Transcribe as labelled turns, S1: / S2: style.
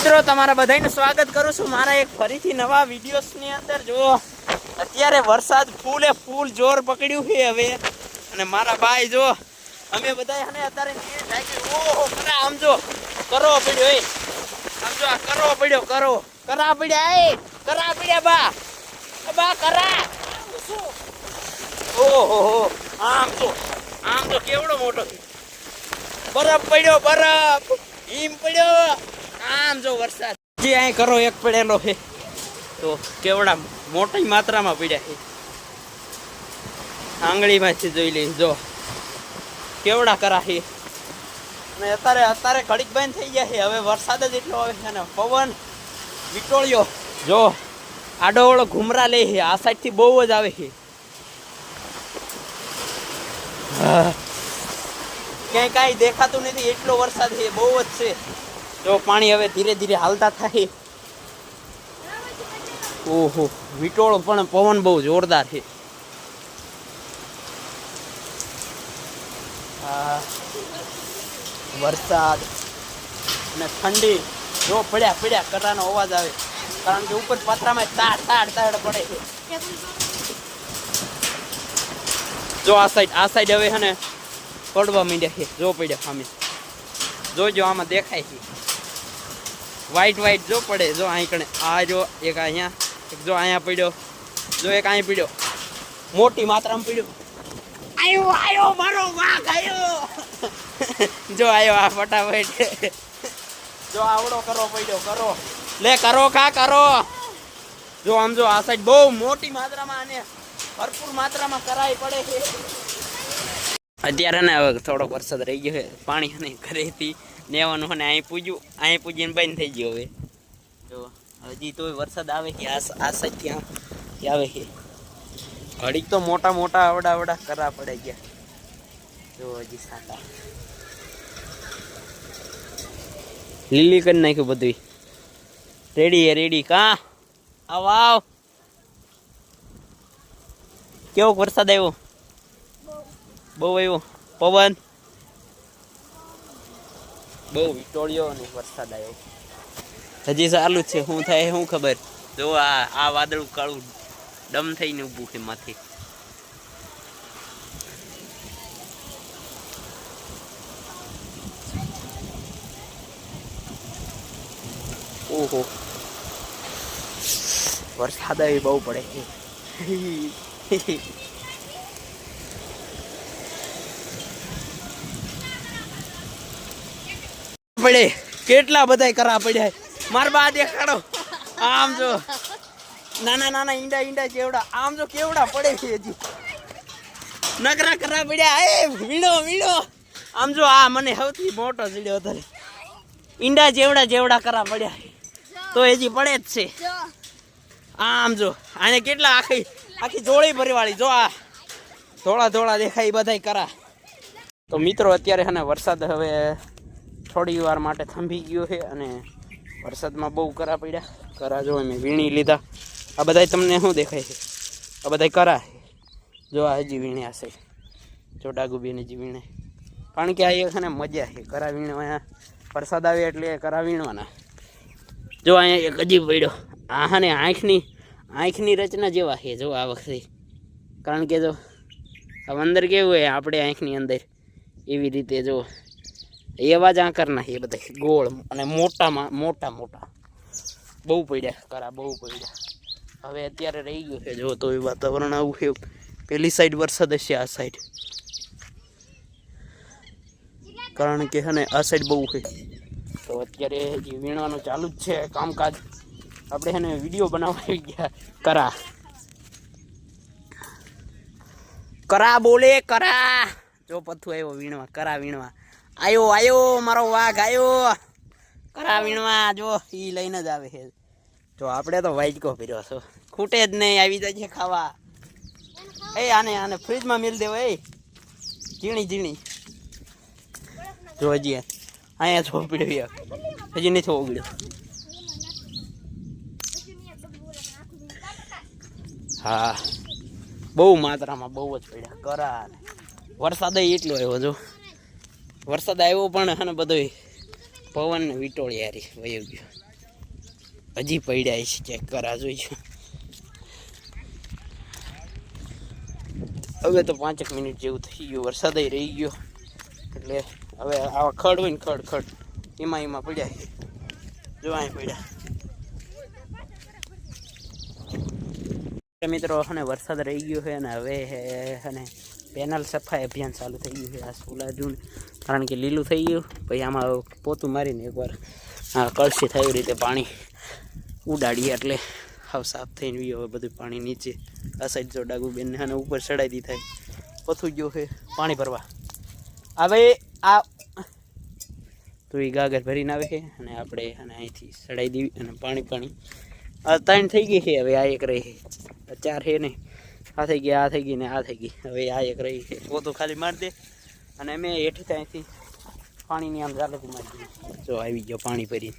S1: મિત્રો, તમારા બધાનું સ્વાગત કરું છું મારા એક ફરીથી નવા વિડીયોસની અંદર. જો અત્યારે વરસાદ ફૂલે ફૂલ જોર પકડ્યું છે હવે. અને મારા ભાઈ જો અમે બધા અને અત્યારે ઓહો, કરા આમ કરો પડ્યો, એ. આમ આ કરો પડ્યો કરો કરા પડ્યા, એ. કરા પડ્યા, બા. બા, કરા. ઓહો આમ જો, આમ તો કેવડો મોટો બરફ પડ્યો, બરફ. હિમ પડ્યો. આમ જો વરસાદ. જે અહીં કરો એક પડેલો છે. તો કેવડા મોટી માત્રામાં પડ્યા છે. આંગળીમાંથી જોઈ લઈ જો. કેવડા કરા છે. અને અત્યારે અત્યારે ઘડીક બંધ થઈ ગયા છે. હવે વરસાદ જ એટલો આવે છે અને પવન વિટોળ્યો. જો આડોવળો ઘુમરા લે છે. આ સાઈડથી બહુ જ આવે છે. ક્યાંય કાંઈ દેખાતું નથી. એટલો વરસાદ છે. બહુ જ છે. જો પાણી હવે ધીરે ધીરે હાલતા થાય. ઓહો, વિટોળો પણ પવન બહુ જોરદાર છે. વરસાદ અને ઠંડી જો પડ્યા પડ્યા કરાનો અવાજ આવે, કારણ કે ઉપર પતરામાં તાડ તાડ તાડ પડે છે. જો આ સાઈડ આ સાઈડ હવે છે ને પડવા માંડ્યા છે, જો પડ્યા સામે. જોજો, આમાં દેખાય છે. વ્હાઈટ વ્હાઈટ જો પડે, જો અહીં કણે. આ જો એક અહીંયા, એક જો અહીંયા પડ્યો, જો એક અહીં પડ્યો. મોટી માત્રામાં પડ્યો. આયો આયો, મારો વાઘ આયો. જો આયો આ ફટાફટ. જો આવડો કરો, પડ્યો, કરો. લે, કરો કા કરો. જો આમ જો, આ સાઈડ બહુ મોટી માત્રામાં આને ભરપૂર માત્રામાં કરાય પડે અત્યારે ને થોડોક વરસાદ રહી ગયો છે. પાણી અને ઘરેથી લેવાનું અને અહીં પૂજ્યું, અહીં પૂજીને બંધ થઈ ગયું હવે. જો, હજી તોય વરસાદ આવે છે, આ આ સાઈડ ત્યાં આવે છે. ઘડીક તો મોટા મોટા આવડા આવડા કરા પડે ગયા. જો, હજી સાટા. લીલી કરી નાખ્યું બધું રેડી હે રેડી કા? આવ આવ. કેવો વરસાદ આવ્યો? બહુ આવ્યો. પવન? બહુ વિટોળ્યો અને વરસાદ આવ્યો હજી ચાલુ છે શું થાય શું ખબર? જો આ આ વાદળું કાળું ડમ થઈને ઊભું છે માથે. ઓહો. વરસાદ બહુ પડે. છે પડે. કેટલા બધા કરા પડ્યા માર બા દેખાડો. આમ જો. નાના નાના ઈંડા ઈંડા કેવડા આમ જો કેવડા પડે છે હજી. નકરા કરા પડ્યા. એ વીણો વીણો. આમ જો આ મને સૌથી મોટો ચડ્યો વધારે. ઈંડા જેવડા જેવડા કરા પડ્યા તો હજી પડે જ છે. આમ જો. આને કેટલા આખી આખી જોડી ભરવાળી. જો આ. ધોળા ધોળા દેખાય બધા બધાય કરા. તો મિત્રો અત્યારે છે વરસાદ હવે થોડી વાર માટે થંભી ગયો છે અને વરસાદમાં બહુ કરા પડ્યા. કરા જો મેં વીણી લીધા. આ બધા તમને શું દેખાય છે? આ બધા કરા જો આ હજી વીણ્યા છે. ચોટાગુબીને હજી વીણે. કારણ કે આ એક છે મજા છે. કરા વીણવા વરસાદ આવે એટલે કરા વીણવાના. જો અહીંયા એક અજીબ પડ્યો. આ ને આંખની આંખની રચના જેવા છે જો આ વખતે. કારણ કે જો, આ અંદર કેવું હોય, આપણે આંખની અંદર એવી રીતે જો એવા જ આંકરના એ બધા ગોળ અને મોટામાં, મોટા મોટા. બહુ પડ્યા કરા બહુ પડ્યા. હવે અત્યારે રહી ગયું છે. જો તો એ વાતાવરણ આવું છે. પેલી સાઈડ વરસાદ હશે, આ સાઈડ કારણ કે છે ને, આ સાઈડ બહુ છે. તો અત્યારે જે વીણવાનું ચાલુ જ છે કામકાજ. આપણે છે ને વીડિયો બનાવવા આવી ગયા. કરા. કરા બોલે, કરા. જો પથ્થું આવ્યો વીણવા, કરા વીણવા. આયો આયો, મારો વાઘ આયો. કરા વીણવા જો, ઈ લઈને જ આવે છે. જો, આપણે તો વાઈટકો પીર્યો છો. ખૂટે જ નહીં, આવી જાય છે ખાવા. એ, આને આને, ફ્રીજમાં મિલ દેવો, એ. ઝીણી ઝીણી. જો, હજી અહીંયા છો. પીડ્યો હજી નથી ઓગળ્યો હા. બહુ માત્રામાં બહુ જ પડ્યા. કરા વરસાદ એટલો આવ્યો, જો. વરસાદ આવ્યો પણ અને બધો પવન વીટોળી યારી વયો ગયો. હજી પડ્યા છે, ચેક કરા જોઈશું હવે તો પાંચેક મિનિટ જેવું થઈ ગયું, વરસાદ રહી ગયો. એટલે હવે આવા ખડ હોય ને ખડ ખડ. એમાં એમાં પડ્યા જો અહીં પડ્યા. મિત્રો અને વરસાદ રહી ગયો છે અને હવે અને પેનલ સફાઈ અભિયાન ચાલુ થઈ ગયું છે. આ સોલા જૂન કારણ કે લીલું થઈ ગયું. પછી આમાં પોતું મારીને એકવાર આ કળશી થયું રીતે પાણી ઉડાડીએ એટલે હાવ સાફ થઈને વી હવે બધું પાણી નીચે આ સાઈડ જો ડાગુબેનને અને ઉપર ચડાઈ દી થાય. પથું ગયો છે. પાણી ભરવા. હવે આ તો એ ગાગર ભરીને આવે છે અને આપણે અને અહીંથી ચડાઈ દેવી અને પાણી પાણી આ ત્રણ થઈ ગઈ છે. હવે આ એક રહી છે. ચાર છે નહીં આ થઈ ગઈ, આ થઈ ગઈ ને આ થઈ ગઈ. હવે આ એક રહી છે. પોતું ખાલી મારી દે. અને મેં હેઠી ત્યાંથી પાણીની આમ મારી જો આવી ગયો પાણી ભરી.